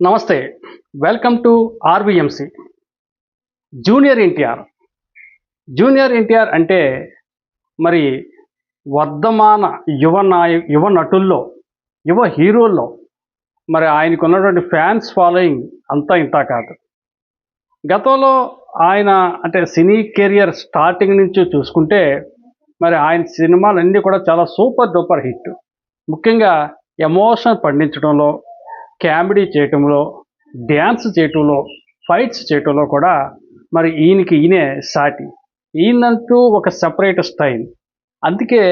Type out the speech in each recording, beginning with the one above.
నమస్తే. Welcome to RBMC junior NTR junior NTR అంటే మరి వర్ధమాన యువ నాయ యువ నటుల్లో యువ హీరోల్లో మరి ఆయనకు ఉన్నటువంటి ఫ్యాన్స్ ఫాలోయింగ్ అంతా ఇంత కాదు. గతంలో ఆయన అంటే సినీ కెరియర్ స్టార్టింగ్ నుంచి చూసుకుంటే మరి ఆయన సినిమాలన్నీ కూడా చాలా సూపర్ డూపర్ హిట్. ముఖ్యంగా ఎమోషన్ పండించడంలో కామెడీ చేయటంలో డ్యాన్స్ చేయటంలో ఫైట్స్ చేయటంలో కూడా మరి ఈయనకి ఈయనే సాటి. ఈయనంటూ ఒక సపరేట్ స్టైల్. అందుకే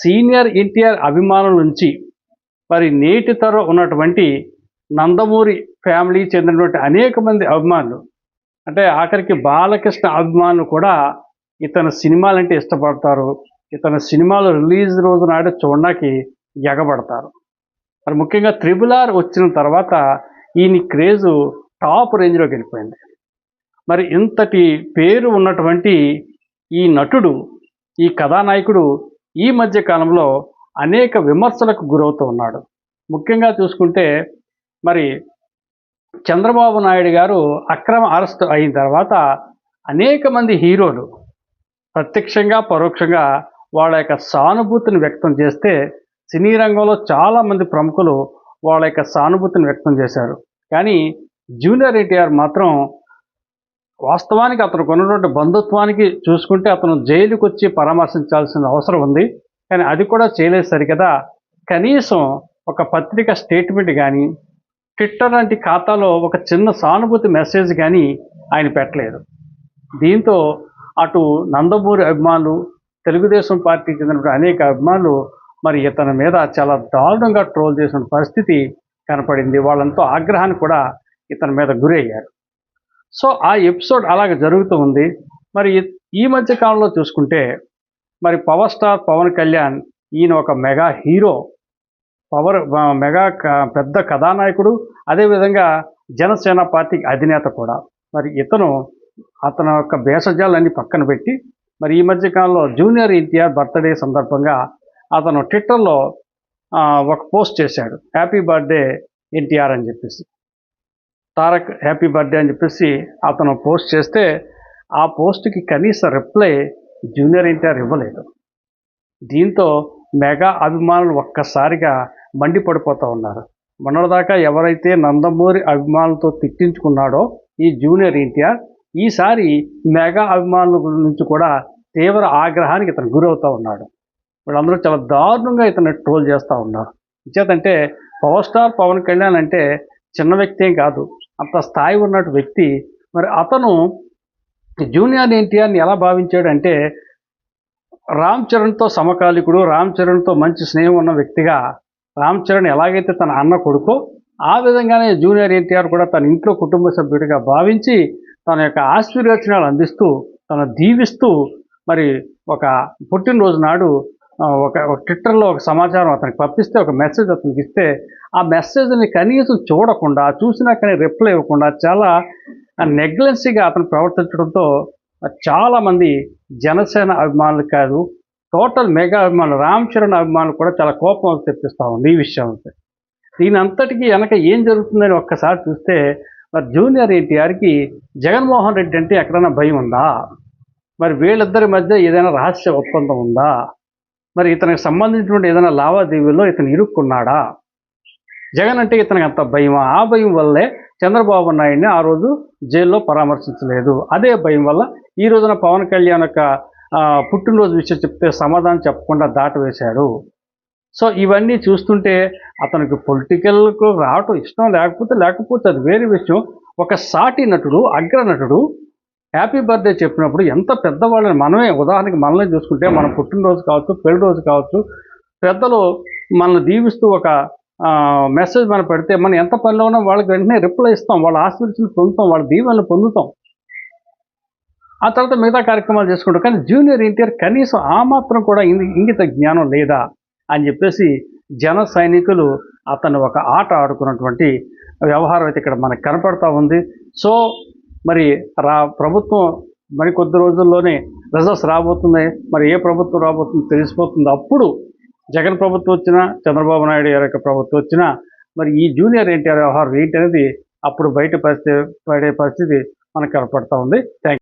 సీనియర్ ఎన్టీఆర్ అభిమానుల నుంచి మరి నేటి తరం ఉన్నటువంటి నందమూరి ఫ్యామిలీ చెందినటువంటి అనేక మంది అభిమానులు అంటే ఆఖరికి బాలకృష్ణ అభిమానులు కూడా ఇతని సినిమాలంటే ఇష్టపడతారు. ఇతని సినిమాలు రిలీజ్ రోజు నాడు చూడడానికి ఎగబడతారు. మరి ముఖ్యంగా త్రిబుల్ ఆర్ వచ్చిన తర్వాత ఈయన క్రేజు టాప్ రేంజ్లోకి వెళ్ళిపోయింది. మరి ఇంతటి పేరు ఉన్నటువంటి ఈ నటుడు ఈ కథానాయకుడు ఈ మధ్య కాలంలో అనేక విమర్శలకు గురవుతూ ఉన్నాడు. ముఖ్యంగా చూసుకుంటే మరి చంద్రబాబు నాయుడు గారు అక్రమ అరెస్ట్ అయిన తర్వాత అనేక మంది హీరోలు ప్రత్యక్షంగా పరోక్షంగా వాళ్ళ యొక్క సానుభూతిని వ్యక్తం చేస్తే సినీ రంగంలో చాలామంది ప్రముఖులు వాళ్ళ యొక్క సానుభూతిని వ్యక్తం చేశారు. కానీ జూనియర్ ఎన్టీఆర్ మాత్రం వాస్తవానికి అతను కొన్నటువంటి బంధుత్వానికి చూసుకుంటే అతను జైలుకి వచ్చి పరామర్శించాల్సిన అవసరం ఉంది. కానీ అది కూడా చేయలేదు సరికదా. కనీసం ఒక పత్రిక స్టేట్మెంట్ కానీ ట్విట్టర్ లాంటి ఖాతాలో ఒక చిన్న సానుభూతి మెసేజ్ కానీ ఆయన పెట్టలేదు. దీంతో అటు నందమూరి అభిమానులు తెలుగుదేశం పార్టీకి చెందినటువంటి అనేక అభిమానులు మరి ఇతని మీద చాలా దారుణంగా ట్రోల్ చేసిన పరిస్థితి కనపడింది. వాళ్ళంతా ఆగ్రహాన్ని కూడా ఇతని మీద గురి అయ్యారు సో ఆ ఎపిసోడ్ అలాగ జరుగుతూ ఉంది. మరి ఈ- మధ్య కాలంలో చూసుకుంటే మరి పవర్ స్టార్ పవన్ కళ్యాణ్ ఈయన ఒక మెగా హీరో పవర్ మెగా క- పెద్ద కథానాయకుడు అదేవిధంగా జనసేన పార్టీ అధినేత కూడా. మరి ఇతను అతని యొక్క భేషజాలన్నీ పక్కన పెట్టి మరి ఈ మధ్యకాలంలో జూనియర్ ఎన్టీఆర్ బర్త్డే సందర్భంగా అతను ట్విట్టర్లో ఒక పోస్ట్ చేశాడు. హ్యాపీ బర్త్డే ఎన్టీఆర్ అని చెప్పేసి. తారక్ హ్యాపీ బర్త్డే అని చెప్పేసి అతను పోస్ట్ చేస్తే ఆ పోస్ట్కి కనీస రిప్లై జూనియర్ ఎన్టీఆర్ ఇవ్వలేదు. దీంతో మెగా అభిమానులు ఒక్కసారిగా మండిపడిపోతూ ఉన్నారు. మొన్నటిదాకా ఎవరైతే నందమూరి అభిమానులతో తిట్టించుకున్నాడో ఈ జూనియర్ ఎన్టీఆర్ ఈసారి మెగా అభిమానుల నుంచి కూడా తీవ్ర ఆగ్రహానికి ఇతను గురవుతూ ఉన్నాడు. వీళ్ళందరూ చాలా దారుణంగా ఇతను ట్రోల్ చేస్తూ ఉన్నారు. ఇచ్చేదంటే పవర్ స్టార్ పవన్ కళ్యాణ్ అంటే చిన్న వ్యక్తి ఏం కాదు. అంత స్థాయి ఉన్నట్టు వ్యక్తి. మరి అతను జూనియర్ ఎన్టీఆర్ని ఎలా భావించాడు అంటే రామ్ చరణ్తో సమకాలికుడు రామ్ చరణ్తో మంచి స్నేహం ఉన్న వ్యక్తిగా రామ్ చరణ్ ఎలాగైతే తన అన్న కొడుకో ఆ విధంగానే జూనియర్ ఎన్టీఆర్ కూడా తన ఇంట్లో కుటుంబ సభ్యుడిగా భావించి తన యొక్క ఆశీర్వచనాలు అందిస్తూ తన దీవిస్తూ మరి ఒక పుట్టినరోజు నాడు ఒక ట్విట్టర్లో ఒక సమాచారం అతనికి పంపిస్తే ఒక మెసేజ్ అతనికి ఇస్తే ఆ మెసేజ్ని కనీసం చూడకుండా చూసినా కానీ రిప్లై ఇవ్వకుండా చాలా నెగ్లెన్సీగా అతను ప్రవర్తించడంతో చాలామంది జనసేన అభిమానులు కాదు టోటల్ మెగా అభిమానులు రామ్ చరణ్ అభిమానులు కూడా చాలా కోపం తెప్పిస్తూ ఉంది ఈ విషయం అంతే. దీని అంతటికీ వెనక ఏం జరుగుతుందని ఒక్కసారి చూస్తే మరి జూనియర్ ఎన్టీఆర్కి జగన్మోహన్ రెడ్డి అంటే ఎక్కడైనా భయం ఉందా? మరి వీళ్ళిద్దరి మధ్య ఏదైనా రహస్య ఒప్పందం ఉందా? మరి ఇతనికి సంబంధించినటువంటి ఏదైనా లావాదేవీలో ఇతను ఇరుక్కున్నాడా? జగన్ అంటే ఇతనికి అంత భయమా? ఆ భయం వల్లే చంద్రబాబు నాయుడిని ఆ రోజు జైల్లో పరామర్శించలేదు. అదే భయం వల్ల ఈ రోజున పవన్ కళ్యాణ్ యొక్క పుట్టినరోజు విషయం చెప్తే సమాధానం చెప్పకుండా దాటవేశాడు. సో ఇవన్నీ చూస్తుంటే అతనికి పొలిటికల్కు రావటం ఇష్టం లేకపోతే లేకపోతే అది వేరే విషయం. ఒక సాటి నటుడు అగ్ర నటుడు హ్యాపీ బర్త్డే చెప్పినప్పుడు ఎంత పెద్దవాళ్ళని మనమే ఉదాహరణకి మనల్ని చూసుకుంటే మన పుట్టినరోజు కావచ్చు పెళ్ళి రోజు కావచ్చు పెద్దలు మనల్ని దీవిస్తూ ఒక మెసేజ్ మనం పెడితే మనం ఎంత పనిలో ఉన్నా వాళ్ళకి వెంటనే రిప్లై ఇస్తాం వాళ్ళ ఆశీర్వచనలు పొందుతాం వాళ్ళ దీవెనలు పొందుతాం. ఆ తర్వాత మిగతా కార్యక్రమాలు చేసుకుంటాం. కానీ జూనియర్ ఎన్టీఆర్ కనీసం ఆ మాత్రం కూడా ఇంగి- ఇంగిత జ్ఞానం లేదా అని చెప్పేసి జన సైనికులు అతను ఒక ఆట ఆడుకున్నటువంటి వ్యవహారం అయితే ఇక్కడ మనకు కనపడతా ఉంది. సో మరి రా ప్రభుత్వం మరి కొద్ది రోజుల్లోనే రిజల్ట్స్ రాబోతున్నాయి. మరి ఏ ప్రభుత్వం రాబోతుందో తెలిసిపోతుంది. అప్పుడు జగన్ ప్రభుత్వం వచ్చినా చంద్రబాబు నాయుడు గారి యొక్క ప్రభుత్వం వచ్చినా మరి ఈ జూనియర్ ఎన్టీఆర్ వ్యవహారం ఏంటి అనేది అప్పుడు బయట పరిస్థితి పడే పరిస్థితి మనకు కనపడతా ఉంది. థ్యాంక్